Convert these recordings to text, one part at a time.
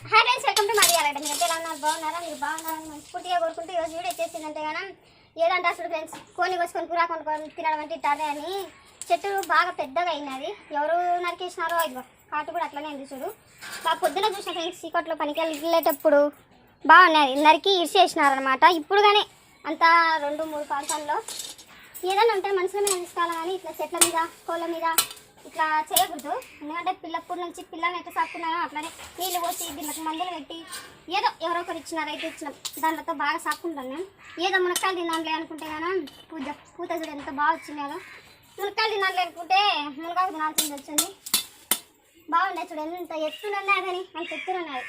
Hi friends welcome to మరి అలాంటి మీరు ఎలా ఉన్నారు? బాగున్నారా? మీరు బాగున్నారా మనస్ఫూర్తిగా కోరుకుంటూ ఈరోజు వీడియో చేసిందంటే కానీ ఏదంటే అసలు ఫ్రెండ్స్ కోని కోసుకొని కూర కొనుక్కొని తినడం అంటే ఇట్టారే అని చెట్టు బాగా పెద్దగా అయినది. ఎవరు నరికేసినారో ఇదిగో కాటు కూడా అట్లనే ఉంది చూడు. బాగా పొద్దున చూసిన ఫ్రెండ్స్ చీకట్లో పనికి వెళ్ళేటప్పుడు బాగున్నది నరికి ఇరిసేసినారనమాట ఇప్పుడు కానీ అంత రెండు మూడు ప్రాంతాల్లో ఏదైనా ఉంటే మనుషుల మీద తీసుకోవాలి కానీ ఇట్లా చెట్ల మీద కోళ్ళ మీద ఇట్లా చేయకూడదు. ఎందుకంటే పిల్లప్పటి నుంచి పిల్లల్ని ఎట్లా సాకున్నానో అట్లానే నీళ్ళు పోసి దీనికి మందులు పెట్టి ఏదో ఎవరో ఒకరు ఇచ్చినారు అయితే ఇచ్చినాం దాంట్లో బాగా సాక్కుంటాను నేను. ఏదో మునక్కాయలు తిన్నాంలే అనుకుంటే కానీ పూజ పూత చూడు ఎంత బాగా వచ్చింది కదా మునక్కాయలు తినాలి అనుకుంటే మునగాకు తినాల్సింది వచ్చింది. బాగుండే చూడండి ఎంత ఎత్తునన్నా కానీ అంత ఎత్తునన్నాయి.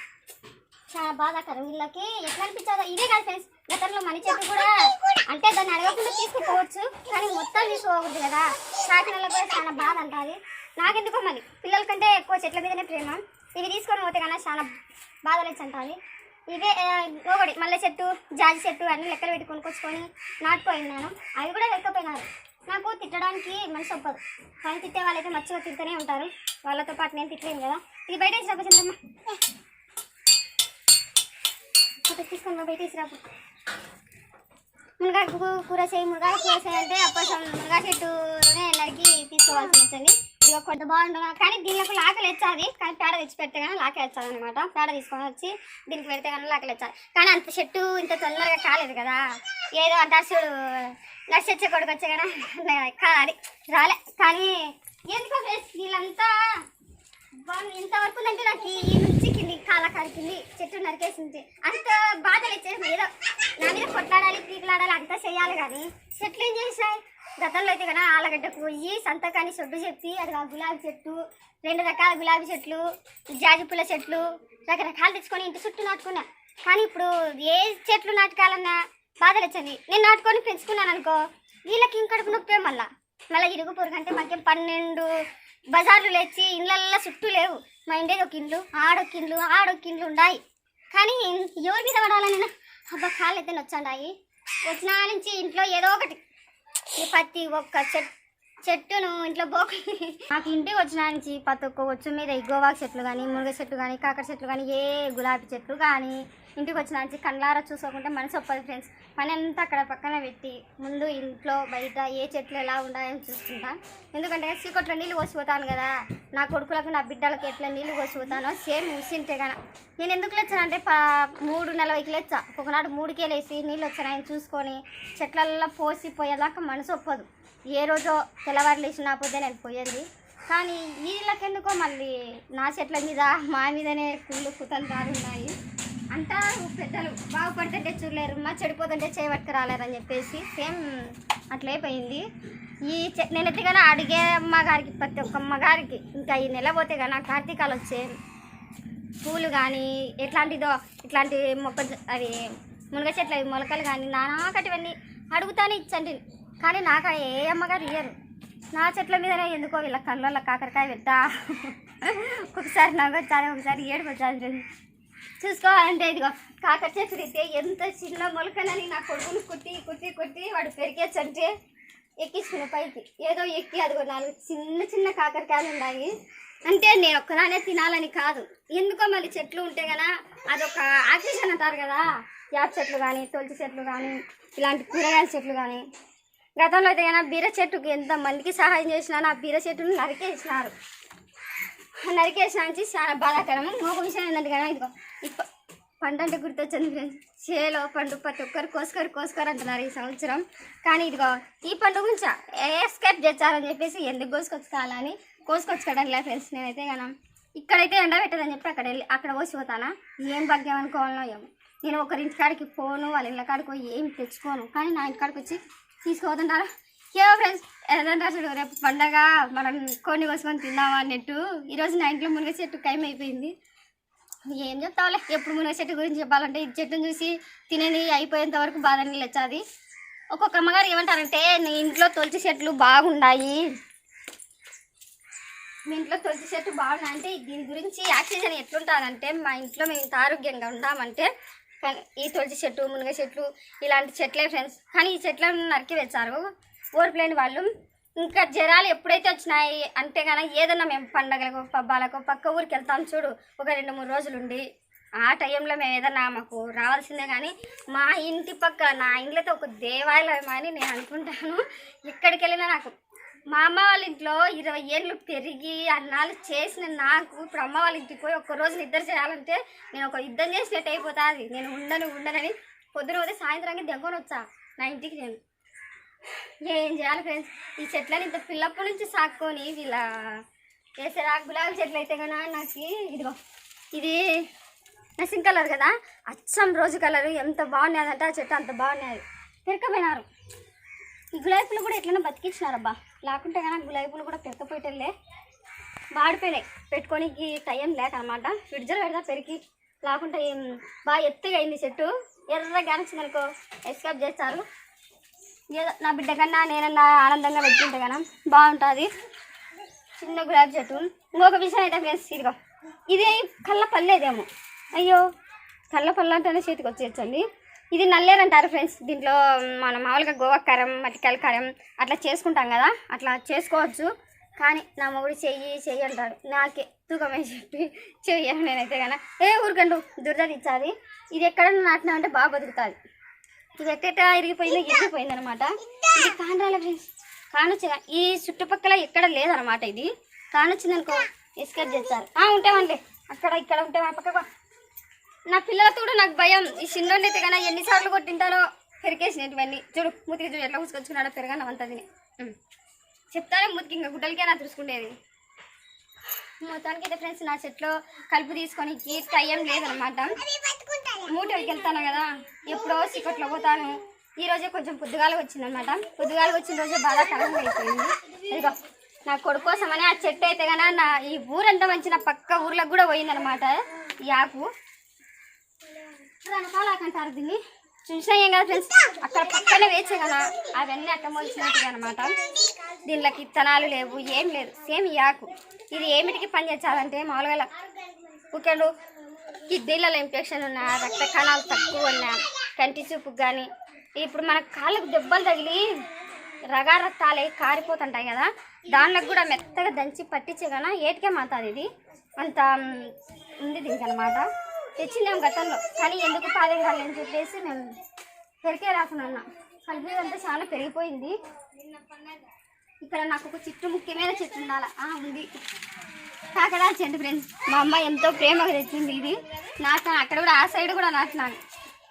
చాలా బాధాకరం. వీళ్ళకి ఎట్లా అనిపించదో ఇదే కాదు ఫ్రెండ్స్. గతంలో మనీ చెట్టు కూడా అంటే దాన్ని అడగకుండా తీసుకుపోవచ్చు కానీ మొత్తం తీసుకోకూడదు కదా. సాకినలో కూడా చాలా బాధ అంటుంది నాకెందుకో మరి? పిల్లల కంటే ఎక్కువ చెట్ల మీదనే ప్రేమ. ఇవి తీసుకొని పోతే కన్నా చాలా బాధలు అంటుంది ఇవే ఒకటి మల్లె చెట్టు జాజి చెట్టు అన్ని లెక్కలు పెట్టి కొనుక్కొచ్చుకొని నాటుపోయినాను అవి కూడా లెక్కపోయినారు నాకు తిట్టడానికి మనసు ఒప్పదు. కానీ తిట్టే వాళ్ళైతే మంచిగా తింటూనే ఉంటారు. వాళ్ళతో పాటు నేను తిట్టలేను కదా. ఇది బయట వేసినప్పుడు చంద్రమ్మ. తీసుకొని బయట తీసుకురాపు మునగాకు కూర చేయి మునగాకు కూర చేయి అంటే అప్పసం మునగా చెట్టునే నరికి తీసుకోవాల్సి ఉంటుంది ఇది ఒక కొంత బాగుంటుంది కానీ దీనికి లాకలు ఎచ్చాది. కానీ పేడ తెచ్చి పెడితే కానీ లాక ఎచ్చాది అనమాట పేడ తీసుకొని వచ్చి దీనికి పెడితే కానీ లాకలు ఎచ్చాలి కానీ అంత చెట్టు ఇంత తొందరగా కాలేదు కదా. ఏదో అంటారు చూడు నడిచొచ్చే కొడుకు వచ్చే కానీ కాదు. రాలే. కానీ ఎందుకో ఫ్రెండ్స్ వీళ్ళంతా ఇంతవరకు అంటే నాకు ఈ నుంచి కింది కాల కాడికింది చెట్టు నరికేసింది. అంత బాధలు ఇచ్చేసి ఏదో నా మీద కొట్లాడాలి పీకులాడాలి అంతా చేయాలి కానీ చెట్లు ఏం చేసాయి గతంలో అయితే కదా ఆలగడ్డకు పోయి సంతకాన్ని సొడ్డు చెప్పి అది ఆ గులాబీ చెట్టు రెండు రకాల గులాబీ చెట్లు జాజి పూల చెట్లు రకరకాలు తెచ్చుకొని ఇంటి చుట్టూ నాటుకున్నా. కానీ ఇప్పుడు ఏ చెట్లు నాటకాలన్నా బాధలు వచ్చింది నేను నాటుకొని పెంచుకున్నాను అనుకో వీళ్ళకి ఇంకడుపు నొప్పే మళ్ళా. మళ్ళీ ఇరుగు పొరుగు అంటే మాకేం పన్నెండు బజార్లు లేచి ఇళ్ళల్లో చుట్టూ లేవు. మా ఇంటికి ఒక ఇండ్లు ఆడొక ఇండ్లు ఆడొక ఇండ్లు ఉన్నాయి కానీ ఎవరి మీద పడాలని అబ్బా కాళ్ళు అయితే వచ్చాయి వచ్చిన నుంచి ఇంట్లో ఏదో ఒకటి. ఈ ప్రతి ఒక్క చెట్ చెట్టును ఇంట్లో బోక. నాకు ఇంటికి వచ్చిన నుంచి ప్రతి ఒక్క వచ్చు మీద ఈ గోవాకు చెట్లు కానీ మునగ చెట్లు కానీ కాకర చెట్లు కానీ ఏ గులాబీ చెట్లు కానీ ఇంటికి వచ్చిన కళ్ళారా కండ్లారా చూసుకోకుంటే మనసు ఒప్పదు ఫ్రెండ్స్ పని అంతా అక్కడ పక్కన పెట్టి ముందు ఇంట్లో బయట ఏ చెట్లు ఎలా ఉన్నాయని చూసుకుంటా. ఎందుకంటే చీకట్లో నీళ్ళు పోసిపోతాను కదా. నా కొడుకులకు నా బిడ్డలకు ఎట్లా నీళ్ళు పోసిపోతానో సేమ్ ఉసింటే కదా నేను ఎందుకు లేచానంటే ప మూడు నలభైకి లేచా. ఒకనాడు మూడుకే లేచి నీళ్ళు వచ్చానని చూసుకొని చెట్లల్లో పోసి పోయేదాకా మనసు ఒప్పదు. ఏ రోజో తెల్లవారు లేచి నా పొద్దున నేను పోయేది. కానీ వీళ్ళకెందుకో మళ్ళీ నా చెట్ల మీద మా మీదనే కుళ్ళు కుతంత్రాలు ఉన్నాయి అంటారు పెద్దలు. బాగుపడుతుంటే చూడలేరు. మా చెడిపోతుంటే చేయబట్టుకు రాలేరని చెప్పేసి సేమ్ అట్లయిపోయింది ఈ చె- నేనైతే కానీ అడిగే అమ్మగారికి ప్రతి ఒక్క అమ్మగారికి ఇంకా ఈ నెల పోతే కానీ కార్తీకాలు వచ్చే పూలు కానీ ఎట్లాంటిదో ఇట్లాంటి మొక్క అవి మునగ చెట్ల మొలకలు కానీ నానాకటివన్నీ అడుగుతానే ఇచ్చండి. కానీ నాకు ఏ అమ్మగారు ఇయ్యరు. నా చెట్ల మీదనే ఎందుకో వీళ్ళ కళ్ళల్లో కాకరకాయ పెట్టా. ఒకసారి నవ్వొచ్చాను ఒకసారి ఏడుపు వచ్చాను చూసుకోవాలంటే ఇదిగో కాకర చెట్లు అయితే ఎంత చిన్న మొలకలని నా కొడుకుని కుట్టి కుట్టి కుట్టి వాడు పెరిగేచ్చంటే ఎక్కించుకున్న పైకి. ఏదో ఎక్కి అదిగో నాలుగు చిన్న చిన్న కాకరకాయలు ఉన్నాయి. అంటే నేను ఒక్కదానే తినాలని కాదు. ఎందుకో మళ్ళీ చెట్లు ఉంటే కదా అదొక ఆక్సిజన్ అంటారు కదా యాప్ చెట్లు కానీ తొలిచి చెట్లు కానీ ఇలాంటి కూరగాయల చెట్లు కానీ గతంలో అయితే కదా బీర చెట్టుకి ఎంత మందికి సహాయం చేసినా నా బీర చెట్టును నరికేసినారు. నరికేసిన నుంచి చాలా బాధాకరము ఇంకొక విషయం ఏంటంటే కదా ఇదిగో పంట అంటే గుర్తొచ్చింది ఫ్రెండ్స్ చేలో పండు ప్రతి ఒక్కరు కోసుకొని కోసుకొని అంటున్నారు ఈ సంవత్సరం. కానీ ఇదిగో ఈ పండు గురించి? ఎస్కేప్ చేస్తారని చెప్పేసి ఎందుకు కోసుకొచ్చుకోవాలని కోసుకొచ్చుకోవడం లేదు ఫ్రెండ్స్ నేనైతే కదా ఇక్కడైతే ఎండ పెట్టదని చెప్పి అక్కడ వెళ్ళి అక్కడ పోసిపోతానా ఏం భాగ్యం అనుకోవాలనో ఏమో. నేను ఒకరి ఇంటికాడికి పోను వాళ్ళ ఇళ్ళ కాడికి పోయి ఏం తెచ్చుకోను. కానీ నా ఇంటికాడికి వచ్చి తీసుకుపోతుంటారా? ఏవో ఫ్రెండ్స్ ఏదంటే అసలు రేపు పండగ మనం కొన్ని కోసుకొని తిందామా అన్నట్టు. ఈరోజు నా ఇంట్లో మునగ చెట్టు టైం అయిపోయింది. ఏం చెప్తావులే ఎప్పుడు మునగ చెట్టు గురించి చెప్పాలంటే ఈ చెట్టును చూసి తినేది అయిపోయేంత వరకు బాధ నీళ్ళు ఒక్కొక్క అమ్మగారు ఏమంటారంటే నీ ఇంట్లో తులసి చెట్లు బాగున్నాయి. మీ ఇంట్లో తులసి చెట్టు బాగున్నాయి అంటే దీని గురించి ఆక్సిజన్ ఎట్లుంటుందంటే మా ఇంట్లో మేము ఇంత ఆరోగ్యంగా ఉన్నామంటే ఈ తులసి చెట్టు మునగ చెట్లు ఇలాంటి చెట్లే ఫ్రెండ్స్ కానీ ఈ చెట్లను నరికి వేశారు. ఓర్పులేని వాళ్ళు. ఇంకా జ్వరాలు ఎప్పుడైతే వచ్చినాయి అంటే కనుక ఏదన్నా మేము పండగలకు పబ్బాలకు పక్క ఊరికి వెళ్తాం చూడు ఒక రెండు మూడు రోజులు ఉండి ఆ టైంలో మేము ఏదన్నా మాకు రావాల్సిందే కానీ మా ఇంటి పక్క నా ఇంట్లో ఒక దేవాలయం అని నేను అనుకుంటాను. ఎక్కడికి వెళ్ళినా నాకు మా అమ్మ వాళ్ళ ఇంట్లో ఇరవై ఏళ్ళు పెరిగి అన్నాళ్ళు చేసిన నాకు ఇప్పుడు అమ్మ వాళ్ళ ఇంటికి పోయి ఒక్క రోజు నిద్ర చేయాలంటే నేను ఒక యుద్ధం చేసినట్టు అయిపోతుంది. నేను ఉండను ఉండనని పొద్దున పోతే సాయంత్రానికి దెబ్బని వచ్చా నా ఇంటికి నేను. ఏం చేయాలి ఫ్రెండ్స్ ఈ చెట్లని ఇంత పిల్లప్పటి నుంచి సాక్కొని వీళ్ళ వేసారా గులాబీ చెట్లు అయితే కదా నాకు ఇదిగో ఇది నసింగ్ కలర్ కదా. అచ్చం రోజు కలర్ ఎంత బాగున్నాయంటే ఆ చెట్టు అంత బాగున్నాయి. పెరకపోయినారు. ఈ గులాబీ పూలు కూడా ఎట్లైనా బతికించినారబ్బా లేకుంటే కానీ గులాబీ పూలు కూడా పెరకపోయేటల్లే వాడిపోయినాయి. పెట్టుకోనికి టైం లేక అనమాట ఫ్రిడ్జ్లో పెడతా పెరిగి లేకుంటే ఏం బాగా ఎత్తుగా అయింది చెట్టు. ఎర్రగా కానిచ్చింది అనుకో. ఎస్కేప్ చేస్తారు. ఏదో నా బిడ్డ కన్నా నేనన్నా ఆనందంగా పెట్టుకుంటే కదా బాగుంటుంది. చిన్న గులాబీ చెట్టు. ఇంకొక విషయం అయితే ఫ్రెండ్స్ ఇదిగో. ఇది కళ్ళ పల్లేదేమో అయ్యో కళ్ళ పళ్ళు అంటేనే చేతికి వచ్చేయచ్చండి. ఇది నల్లేరు అంటారు ఫ్రెండ్స్ దీంట్లో మనం మామూలుగా గోవా కారం కరం కారం అట్లా చేసుకుంటాం కదా. అట్లా చేసుకోవచ్చు. కానీ నా మొగుడు చెయ్యి చెయ్యి అంటాడు. నాకే తూకం వేసి చెప్పి చెయ్యను నేనైతే కానీ ఏ ఊరికండు దురద ఇచ్చాది ఇది ఎక్కడన్నా నాటినామంటే బాగా బతుకుతుంది. ఇది ఎట్టెట ఇరిగిపోయిందో ఇరిగిపోయింది అనమాట ఇది కాండ్రాల ఫ్రెండ్స్ కానొచ్చు ఈ చుట్టుపక్కల ఎక్కడ లేదనమాట ఇది. కానొచ్చింది అనుకో ఎస్కేప్ చేస్తారు. ఆ ఉంటామండి అక్కడ ఇక్కడ ఉంటే మా పక్క నా పిల్లలతో కూడా నాకు భయం. ఈ చిన్నోడిని అయితే కానీ ఎన్నిసార్లు కొట్టింటారో పెరికేసినటువన్నీ చూడు మూతికి చూడు ఎట్లా కూసుకొచ్చుకున్నాడో పెరగాను అంత తిని. చెప్తానే మూతికి ఇంకా గుడ్డలకే నా తెలుసుకునేది మొత్తానికి అయితే ఫ్రెండ్స్ నా చెట్లో కలుపు తీసుకొని టైం లేదనమాట మూటకి వెళ్తాను కదా ఎప్పుడో చీకట్లో పోతాను. ఈ రోజే కొంచెం పొద్దుగాల వచ్చిందనమాట పొద్దుగాలకు వచ్చిన రోజే బాగా కలం అయిపోయింది. ఇదిగో నా కొడుకు కోసమని ఆ చెట్టు అయితే కన్నా నా ఈ ఊరంతా మంచి నా పక్క ఊర్లకు కూడా పోయిందనమాట ఈ ఆకు. రనకాలాకంటారు దీన్ని. చూసినా ఏం కదా ఫ్రెండ్స్? అక్కడ పక్కనే వేచే కదా. అవన్నీ అట్టమోల్చినట్టుగా అనమాట దీనిలోకి ఇత్తనాలు లేవు ఏం లేదు. సేమ్ యాకు ఇది ఏమిటికి పనిచేసాలంటే మామూలుగా కుక్కలు కిడ్నీలలో ఇన్ఫెక్షన్ ఉన్నా రక్త కణాలు తక్కువ ఉన్నా కంటి చూపుకు కానీ ఇప్పుడు మన కాళ్ళకు దెబ్బలు తగిలి రగారక్తాలు కారిపోతుంటాయి కదా దానిలోకి కూడా మెత్తగా దంచి పట్టించే కన్నా ఏటికే మాతాది ఇది? అంత ఉంది దీనికి అనమాట తెచ్చినాం గతంలో. కానీ ఎందుకు పాదం కాలేదని చెప్పేసి మేము పెరికే రాకున్నా కలిపి అంతా చాలా పెరిగిపోయింది. ఇక్కడ నాకు ఒక చెట్టు ముఖ్యమైన చెట్టు ఉండాల? ఉంది. కాకడా చెట్టు ఫ్రెండ్స్ మా అమ్మ ఎంతో ప్రేమగా తెచ్చింది ఇది. నాకు అక్కడ కూడా ఆ సైడ్ కూడా నాటినాను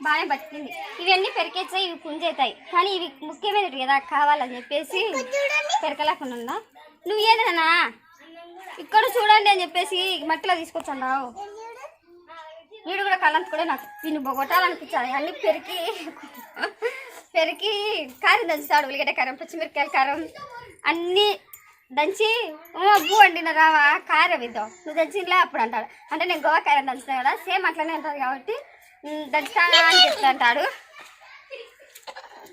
బాగానే బతికింది. ఇవన్నీ పెరికేచ్చాయి ఇవి పుంజవుతాయి కానీ ఇవి ముఖ్యమైనవి కదా కావాలని చెప్పేసి పెరకలేకుండా నువ్వు ఏదైనా ఇక్కడ చూడండి అని చెప్పేసి మట్టిలో తీసుకొచ్చావు వీడు కూడా కళ్ళంత కూడా నాకు వీళ్ళు బొగొట్టాలనిపించాలి అన్ని పెరికి పెరికి కారం దంచుతాడు ఉల్లిగడ్డ కారం పచ్చిమిరపకాయల కారం అన్నీ దంచి అబ్బు వండిన రావా కారం ఇద్దాం. నువ్వు దంచిలా అప్పుడు అంటాడు. అంటే నేను గోవా కారం దంచుతాను కదా సేమ్ అట్లనే ఉంటుంది కాబట్టి దంచుతానా అని చెప్తా అంటాడు.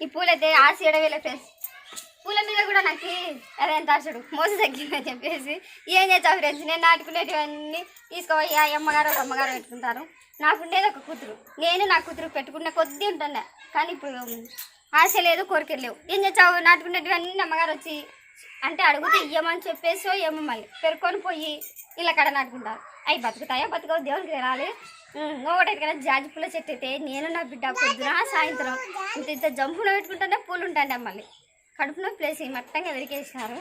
ఈ పూలైతే ఆశ ఏడవేలే ఫ్రెండ్స్ పూల మీద కూడా నాకు అదే ఎంత మోసం తగ్గిందని చెప్పేసి ఏం చేస్తావు ఫ్రెండ్స్ నేను నాటుకునేటివన్నీ తీసుకోపోయి ఆ అమ్మగారు ఒక అమ్మగారు పెట్టుకుంటారు. నాకుండేది ఒక కూతురు. నేను నా కూతురు పెట్టుకునే కొద్దీ ఉంటుండే. కానీ ఇప్పుడు ఆశ లేదు కోరికలు లేవు. ఏం చేస్తావు? నాటుకునేటివన్నీ అమ్మగారు వచ్చి అంటే అడుగుతే ఇయ్యమని చెప్పేసి ఏమో మళ్ళీ పెరుకొని పోయి ఇలా కడ నాటుకుంటారు. అవి బతుకుతాయా? బతుకవు. దేవునికి తినాలి ఒకటి కదా జాజి పూల చెట్టు అయితే నేను నా బిడ్డ పొద్దున సాయంత్రం ఇంత ఇంత జంపులో పెట్టుకుంటానే పూలు ఉంటాయండి మళ్ళీ. కడుపులో ప్లేస్ మొత్తంగా వెరికేసినారు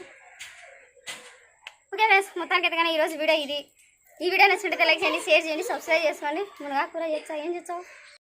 ఓకే ఫ్రెండ్స్ మొత్తానికి ఎదగానే ఈరోజు వీడియో ఇది. ఈ వీడియో నచ్చినట్టయితే లైక్ చేయండి షేర్ చేయండి సబ్స్క్రైబ్ చేసుకోండి. మునగా కూర చేస్తా. ఏం చేస్తావు?